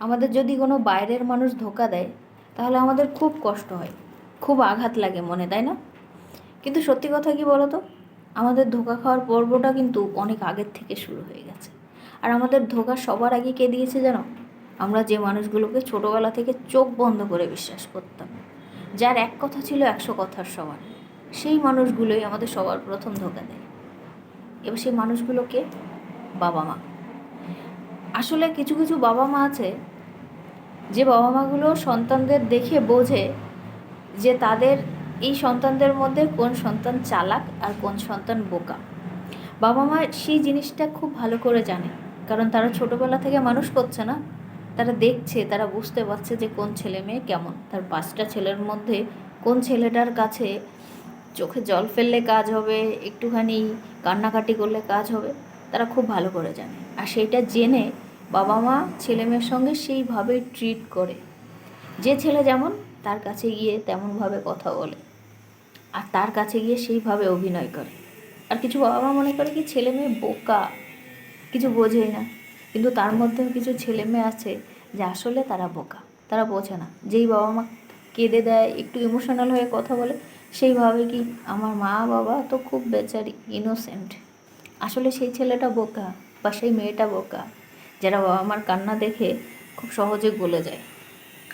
আমাদের যদি কোনো বাইরের মানুষ ধোকা দেয়, তাহলে আমাদের খুব কষ্ট হয়। খুব আঘাত লাগে মনে, তাই না? কিন্তু সত্যি কথা কি বলো তো আমাদের ধোকা খাওয়ার পর্বটা কিন্তু অনেক আগের থেকে শুরু হয়ে গেছে। আর আমাদের ধোকা সবার আগে কে দিয়েছে জানো? আমরা যে মানুষগুলোকে ছোটোবেলা থেকে চোখ বন্ধ করে বিশ্বাস করতাম। যার এক কথা ছিল একশো কথার সমান। সেই মানুষগুলোই আমাদের সবার প্রথম ধোকা দেয়। এবার সেই মানুষগুলোকে বাবা মা। আসলে কিছু কিছু বাবা মা আছে, যে বাবা মাগুলো সন্তানদের দেখে বোঝে যে তাদের এই সন্তানদের মধ্যে কোন সন্তান চালাক আর কোন সন্তান বোকা। বাবা মা সেই জিনিসটা খুব ভালো করে জানে, কারণ তারা ছোটোবেলা থেকে মানুষ করছে না। তারা দেখছে, তারা বুঝতে পারছে যে কোন ছেলে মেয়ে কেমন। তার পাঁচটা ছেলের মধ্যে কোন ছেলেটার কাছে চোখে জল ফেললে কাজ হবে, একটুখানি কান্নাকাটি করলে কাজ হবে, তারা খুব ভালো করে জানে। আর সেইটা জেনে বাবা মা ছেলে মেয়ের সঙ্গে সেইভাবে ট্রিট করে। যে ছেলে যেমন, তার কাছে গিয়ে তেমনভাবে কথা বলে। আর তার কাছে গিয়ে সেইভাবে অভিনয় করে। আর কিছু বাবা মা মনে করে কি, ছেলে মেয়ে বোকা, কিছু বোঝেই না। কিন্তু তার মধ্যেও কিছু ছেলে মেয়ে আছে যে আসলে তারা বোকা, তারা বোঝে না। যেই বাবা মা কেঁদে দেয়, একটু ইমোশনাল হয়ে কথা বলে, সেইভাবে কি আমার মা বাবা তো খুব বেচারি ইনোসেন্ট আসলে সেই ছেলেটা বোকা বা সেই মেয়েটা বোকা। যারা বাবা মার কান্না দেখে খুব সহজে গলে যায়।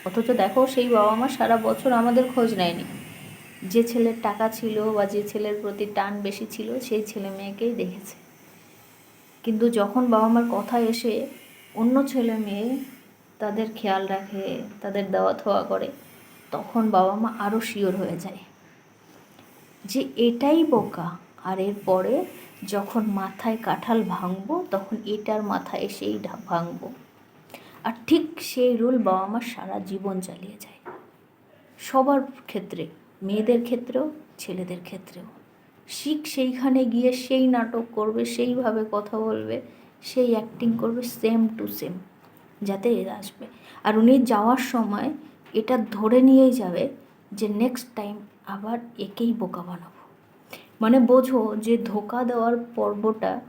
অথচ দেখো, সেই বাবা মা সারা বছর আমাদের খোঁজ নেয়নি। যে ছেলের টাকা ছিল বা যে ছেলের প্রতি টান বেশি ছিল, সেই ছেলে মেয়েকেই দেখেছে। কিন্তু যখন বাবা মার কথা এসে অন্য ছেলে মেয়ে তাদের খেয়াল রাখে, তাদের দেওয়া থোয়া করে, তখন বাবা মা আরও শিওর হয়ে যায় যে এটাই বোকা। আর এরপরে যখন মাথায় কাঁঠাল ভাঙবো, তখন এটার মাথায় এসেই ভাঙবো। আর ঠিক সেই রুল বাবা মা সারা জীবন চালিয়ে যায়। সবার ক্ষেত্রে, মেয়েদের ক্ষেত্রেও, ছেলেদের ক্ষেত্রেও। শিখ সেইখানে গিয়ে সেই নাটক করবে, সেইভাবে কথা বলবে, সেই অ্যাক্টিং করবে সেম টু সেম যাতে এরা আসবে। আর উনি যাওয়ার সময় এটা ধরে নিয়েই যাবে যে নেক্সট টাইম আবার একেই বোকা বানাবো। মানে বোঝো যে ধোকা দেওয়ার পর্বটা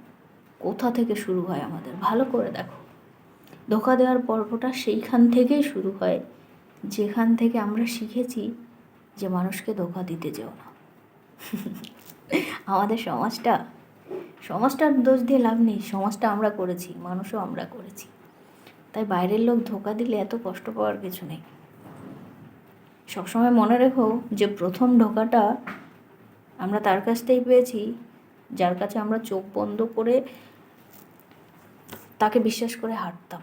কোথা থেকে শুরু হয় আমাদের? ভালো করে দেখো। ধোকা দেওয়ার পর্বটা সেইখান থেকেই শুরু হয়, যেখান থেকে আমরা শিখেছি যে মানুষকে ধোকা দিতে যেও না। আমাদের সমাজটা, সমাজটার দোষ দিয়ে লাভ নেই, সমাজটা আমরা করেছি, মানুষও আমরা করেছি। তাই বাইরের লোক ধোকা দিলে এত কষ্ট পাওয়ার কিছু নেই। সবসময় মনে রেখো যে প্রথম ধোকাটা আমরা তার কাছটাই পেয়েছি যার কাছে আমরা চোখ বন্ধ করে তাকে বিশ্বাস করে হাঁটতাম